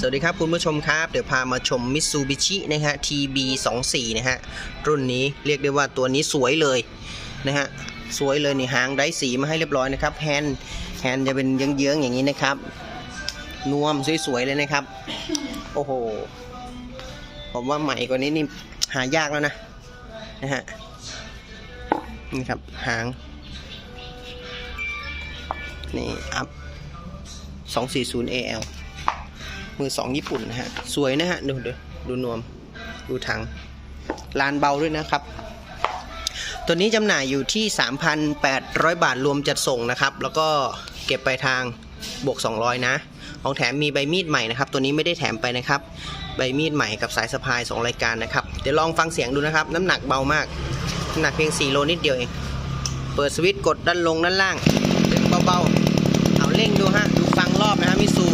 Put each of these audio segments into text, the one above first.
สวัสดีครับคุณผู้ชมครับ เดี๋ยวพามาชม Mitsubishi นะฮะ TB 2 4 นะฮะ รุ่นนี้เรียกได้ว่าตัวนี้สวยเลยนะฮะ สวยเลยนี่หางได้สีมาให้เรียบร้อยนะครับแฮนด์แฮนด์จะเป็นเยื้องๆอย่างนี้นะครับ นวมสวยๆเลยนะครับ โอ้โห ผมว่าใหม่กว่านี้นี่หายากแล้วนะนะฮะ นี่ครับหาง นี่อัพ 240 AL มือสองญี่ปุ่นนะฮะ สวยนะฮะ ดูดูดูนวม ดูถัง ลานเบาด้วยนะครับ ตัวนี้จำหน่ายอยู่ที่ 3,800 บาทรวมจัดส่งนะครับ แล้วก็เก็บไปทางบวก 200 นะ ของแถมมีใบมีดใหม่นะครับ ตัวนี้ไม่ได้แถมไปนะครับ ใบมีดใหม่กับสายสะพาย 2 รายการนะครับ เดี๋ยวลองฟังเสียงดูนะครับ น้ำหนักเบามาก น้ำหนักเพียง 4 โลนิดเดียวเอง เปิดสวิตช์กดด้านลงด้านล่างดึงเบาๆ เอาเร่งดูฮะ ดูฟังรอบนะฮะมิซู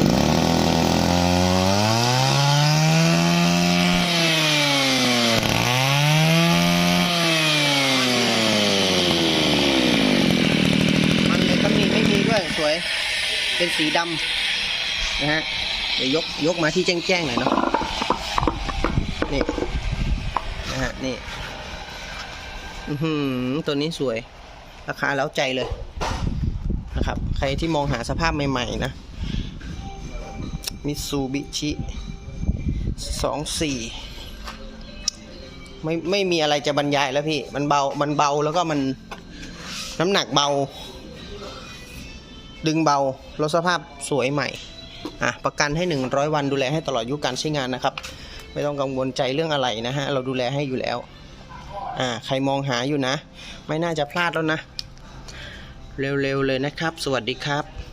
มันเลยตำหนิไม่มี ด้วยสวย เป็นสีดำนะฮะ เดี๋ยวยกยกมาที่แจ้งๆหน่อยเนาะ นี่นะฮะนี่อือหือตัวนี้สวย ราคาแล้วใจเลยนะครับ ใครที่มองหาสภาพใหม่ๆนะมิซูบิชิสองสี่ไม่ไม่มีอะไรจะบรรยายแล้วพี่ มันเบา มันเบาแล้วก็มันน้ำหนักเบา ดึงเบารถสภาพสวยใหม่อะประกันให้ 100 วันดูแลให้ตลอดอายุการใช้งานนะครับ ไม่ต้องกังวลใจเรื่องอะไรนะฮะเราดูแลให้อยู่แล้วอ่าใครมองหาอยู่นะ ไม่น่าจะพลาดแล้วนะ เร็วๆเลยนะครับ สวัสดีครับ